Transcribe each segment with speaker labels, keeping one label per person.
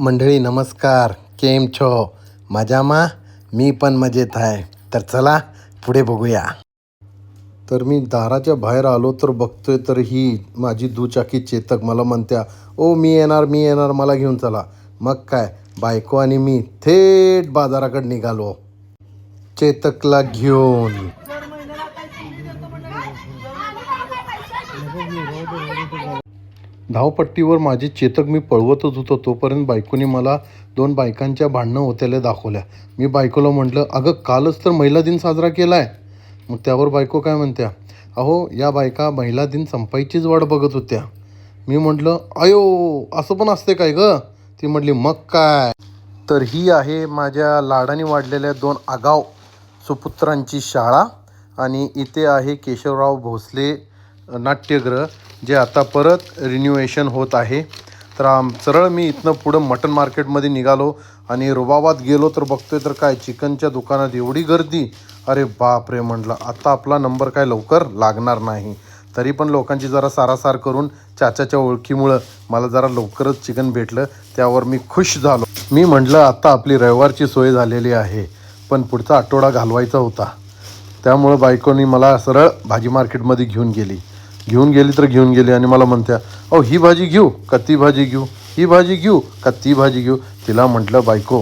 Speaker 1: मंडळी नमस्कार. केम छो? मजामा? मी पण मजेत आहे. तर चला पुढे बघूया. तर मी दाराच्या बाहेर आलो तर बघतोय तर ही माझी दुचाकी चेतक मला म्हणत्या ओ मी येणार मी येणार मला घेऊन चला. मग काय? बायको आणि मी थेट बाजाराकडे निघालो. चेतकला घेऊन. धावपट्टीवर माझे चेतक मी पळवतच होतो. तोपर्यंत बायकोने मला दोन बायकांच्या भांडणं होत्याला दाखवल्या. मी बायकोला म्हटलं अगं कालच तर महिला दिन साजरा केला आहे मग त्यावर बायको काय म्हणत्या अहो या बायका महिला दिन संपायचीच वाट बघत होत्या. मी म्हटलं अयो असं पण असते काय ग? ती म्हटली मग काय? तर ही आहे माझ्या लाडाने वाढलेल्या दोन आगाव सुपुत्रांची शाळा आणि इथे आहे केशवराव भोसले नाट्यगृह जे आता परत रिन्युएशन होत आहे. तर आम सरळ मी इथनं पुढं मटन मार्केटमध्ये निघालो आणि रुबाबात गेलो तर बघतोय तर काय चिकनच्या दुकानात एवढी गर्दी? अरे बाप रे म्हटलं आता आपला नंबर काय लवकर लागणार नाही. तरी पण लोकांची जरा सारासार करून चाचाच्या ओळखीमुळं मला जरा लवकरच चिकन भेटलं त्यावर मी खुश झालो. मी म्हटलं आता आपली रविवारची सोय झालेली आहे पण पुढचा आठवडा घालवायचा होता. त्यामुळं बायकोनी मला सरळ भाजी मार्केटमध्ये घेऊन गेली. घेऊन गेली तर घेऊन गेली आणि मला म्हणत्या अहो ही भाजी घेऊ का ती भाजी घेऊ? ही भाजी घेऊ का ती भाजी घेऊ? तिला म्हटलं बायको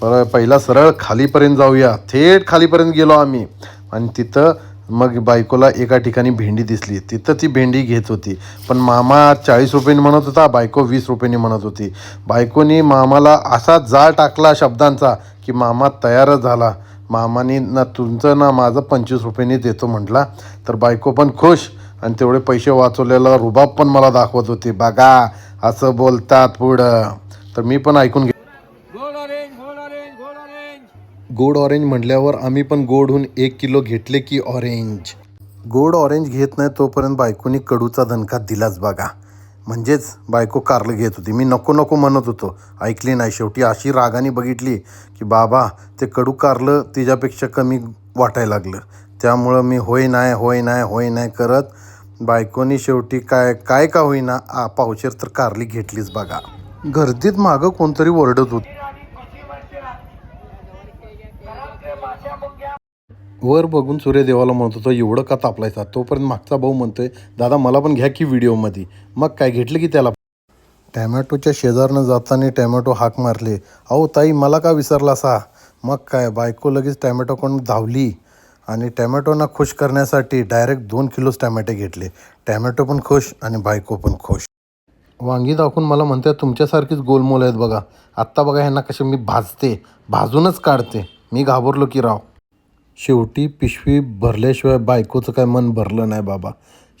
Speaker 1: पर पहिला सरळ खालीपर्यंत जाऊया. थेट खालीपर्यंत गेलो आम्ही. आणि तिथं मग बायकोला एका ठिकाणी भेंडी दिसली. तिथं ती भेंडी घेत होती. पण मामा चाळीस रुपयांनी म्हणत होता बायको वीस रुपयांनी म्हणत होती. बायकोनी मामाला असा जाळ टाकला शब्दांचा की मामा तयारच झाला. मामाने ना तुमचं ना माझं पंचवीस रुपयांनी देतो म्हटला. तर बायको पण खुश. आणि तेवढे पैसे वाचवलेला रुबाब पण मला दाखवत होती. बघा असं बोलतात पुढं. तर मी पण ऐकून घे
Speaker 2: गोड ऑरेंज
Speaker 1: म्हटल्यावर आम्ही पण गोडहून एक किलो घेतले की ऑरेंज गोड ऑरेंज घेत नाही तोपर्यंत बायकोनी कडूचा दणका दिलाच बघा. म्हणजेच बायको कारलं घेत होती. मी नको नको म्हणत होतो. ऐकली नाही शेवटी. अशी रागाने बघितली की बाबा ते कडू कारलं तिच्यापेक्षा कमी वाटायला लागलं. त्यामुळं मी होय नाही होय नाही होय नाही करत. बायकोनी शेवटी काय काय का होईना आ पावशेर तर कारली घेतलीच बघा. गर्दीत मागं कोणतरी ओरडत होत वर बघून सूर्यदेवाला म्हणत होतो एवढं का तापलायचा तोपर्यंत मागचा भाऊ म्हणतोय दादा मला पण घ्या की व्हिडिओमध्ये. मग काय घेतलं की त्याला? टॅमॅटोच्या शेजारनं जाताना टॅमॅटो हाक मारले अहो ताई मला का विसरला सा मग काय बायको लगेच टॅमॅटोकडून धावली. आणि टॅमॅटोना खुश करण्यासाठी डायरेक्ट दोन किलोच टॅमॅटे घेतले. टॅमॅटो पण खुश आणि बायको पण खुश. वांगी दाखवून मला म्हणतात तुमच्यासारखीच गोलमोल आहेत बघा. आत्ता बघा ह्यांना कसे मी भाजते. भाजूनच काढते. मी घाबरलो की राव. शेवटी पिशवी भरल्याशिवाय बायकोचं काय मन भरलं नाही बाबा.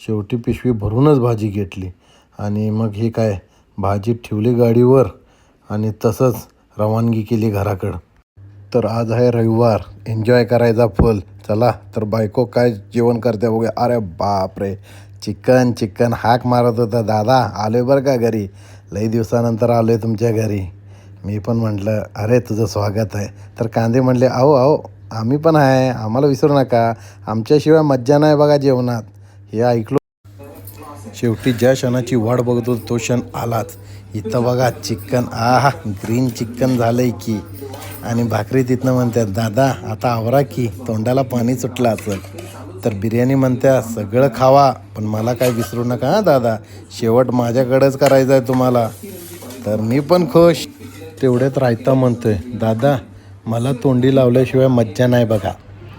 Speaker 1: शेवटी पिशवी भरूनच भाजी घेतली. आणि मग हे काय? भाजी ठेवली गाडीवर आणि तसंच रवानगी केली घराकडं. तर आज आहे रविवार. एन्जॉय करायचा फल. चला तर बायको काय जेवण करते बघूया. अरे बापरे चिकन चिकन हाक मारत होता दादा. आलोय बरं का घरी? लई दिवसानंतर आलोय तुमच्या घरी. मी पण म्हटलं अरे तुझं स्वागत आहे. तर कांदे म्हणले अहो अहो आम्ही पण आहे. आम्हाला विसरू नका. आमच्याशिवाय मज्जा नाही बघा जेवणात. हे ऐकलो शेवटी ज्या क्षणाची वाट बघत होतो तो क्षण आलाच. इथं बघा चिकन. आहा ग्रीन चिकन झालंय की. आणि भाकरी तिथनं म्हणतात दादा आता आवरा की तोंडाला पाणी सुटलं असेल. तर बिर्याणी म्हणत्या सगळं खावा पण मला काय विसरू नका हां दादा. शेवट माझ्याकडेच करायचं आहे तुम्हाला. तर मी पण खुश. तेवढ्यात रायता म्हणतोय दादा मला तोंडी लावल्याशिवाय मज्जा नाही बघा.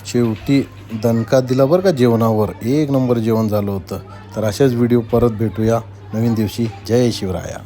Speaker 1: शेवटी दणका दिला बरं का जेवणावर. एक नंबर जेवण झालं होतं. तर अशाच व्हिडिओ परत भेटूया. नवीन दिवशी. जय शिवराया.